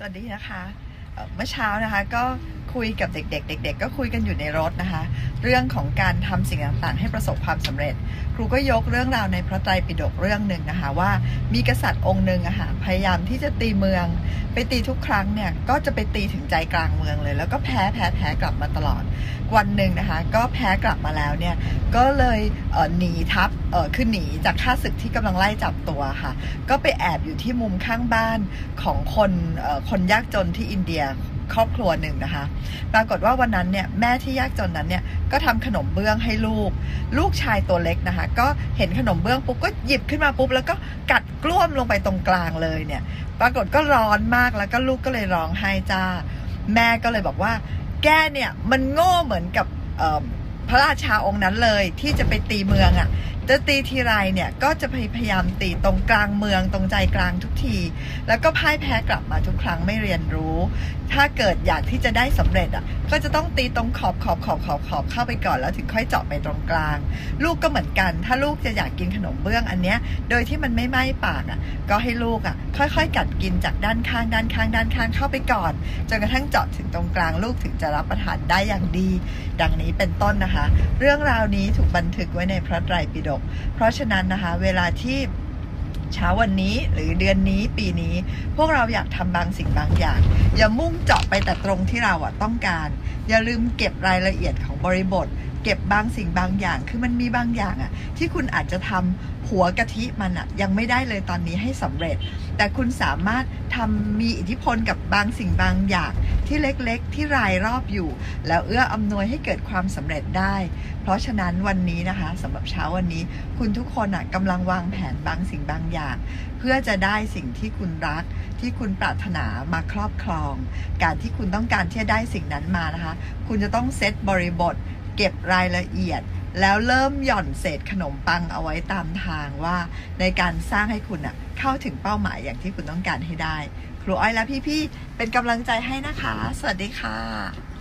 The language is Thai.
สวัสดีนะคะ เมื่อเช้านะคะก็ คุยกับเด็กๆ เด็ก ๆ ก็คุยกันอยู่ในรถนะคะ เรื่องของการทำสิ่งต่างๆ ให้ประสบความสำเร็จ ครูก็ยกเรื่องราวในพระไตรปิฎกเรื่องหนึ่งนะคะว่า มีกษัตริย์องค์หนึ่งอะค่ะพยายามที่จะตีเมือง ไปตีทุกครั้งเนี่ยก็จะไปตีถึงใจกลางเมืองเลย แล้วก็แพ้แพ้แพ้กลับมาตลอดวันหนึ่งนะคะ ก็แพ้กลับมาแล้วเนี่ยก็เลยเหนีทัพเออคือหนีจากข้าศึกที่กำลังไล่จับตัวค่ะ ก็ไปแอบอยู่ที่มุมข้างบ้านของคนคนยากจนที่อินเดีย ครอบครัวหนึ่งนะคะ ปรากฏว่าวันนั้นเนี่ยแม่ที่ยากจนนั้นเนี่ยก็ทำขนมเบื้องให้ลูก ลูกชายตัวเล็กนะคะ ก็เห็นขนมเบื้องปุ๊บก็หยิบขึ้นมาปุ๊บแล้วก็กัดกล้วมลงไปตรงกลางเลยเนี่ย ปรากฏก็ร้อนมากแล้วก็ลูกก็เลยร้องไห้จ้า แม่ก็เลยบอกว่า แกเนี่ยมันโง่เหมือนกับพระราชาองค์นั้นเลยที่จะไปตีเมืองอะ่ะ จะตีทีไรเนี่ยก็จะพยายามตีตรงกลางเมืองตรงใจกลางทุกที แล้วก็พ่ายแพ้กลับมาทุกครั้งไม่เรียนรู้ ถ้าเกิดอยากที่จะได้สำเร็จอะก็จะต้องตีตรงขอบขอบขอบขอบขอบเข้าไปก่อนแล้วถึงค่อยเจาะไปตรงกลาง ลูกก็เหมือนกัน ถ้าลูกจะอยากกินขนมเบื้องอันเนี้ยโดยที่มันไม่ไหม้ปากอะก็ให้ลูกอะค่อยๆ กัดกินจากด้านข้างด้านข้างด้านข้างเข้าไปก่อนจนกระทั่งเจาะถึงตรงกลางลูกถึงจะรับประทานได้อย่างดี ดังนี้เป็นต้นนะคะ เรื่องราวนี้ถูกบันทึกไว้ในพระไตรปิฎกเพราะฉะนั้นนะคะเวลาที่เช้าวันนี้หรือเดือนนี้ปีนี้ พวกเราอยากทำบางสิ่งบางอย่าง อย่ามุ่งเจาะไปแต่ตรงที่เราอะต้องการ อย่าลืมเก็บรายละเอียดของบริบท เก็บบางสิ่งบางอย่าง คือมันมีบางอย่างอะที่คุณอาจจะทำหัวกะทิมันอะยังไม่ได้เลยตอนนี้ให้สำเร็จ แต่คุณสามารถทำมีอิทธิพลกับบางสิ่งบางอย่าง ที่เล็กๆ ที่รายรอบอยู่ แล้วเอื้ออำนวยให้เกิดความสำเร็จได้ เพราะฉะนั้นวันนี้นะคะสำหรับเช้าวันนี้ คุณทุกคนอะกำลังวางแผนบางสิ่งบางอย่าง เพื่อจะได้สิ่งที่คุณรักที่คุณปรารถนามาครอบครอง การที่คุณต้องการที่จะได้สิ่งนั้นมานะคะ คุณจะต้องเซตบริบท เก็บรายละเอียดแล้วเริ่มหย่อนเศษขนมปังเอาไว้ตามทางว่า ในการสร้างให้คุณอะเข้าถึงเป้าหมายอย่างที่คุณต้องการให้ได้ รูอ้อยและพี่ๆเป็นกำลังใจให้นะคะ สวัสดีค่ะ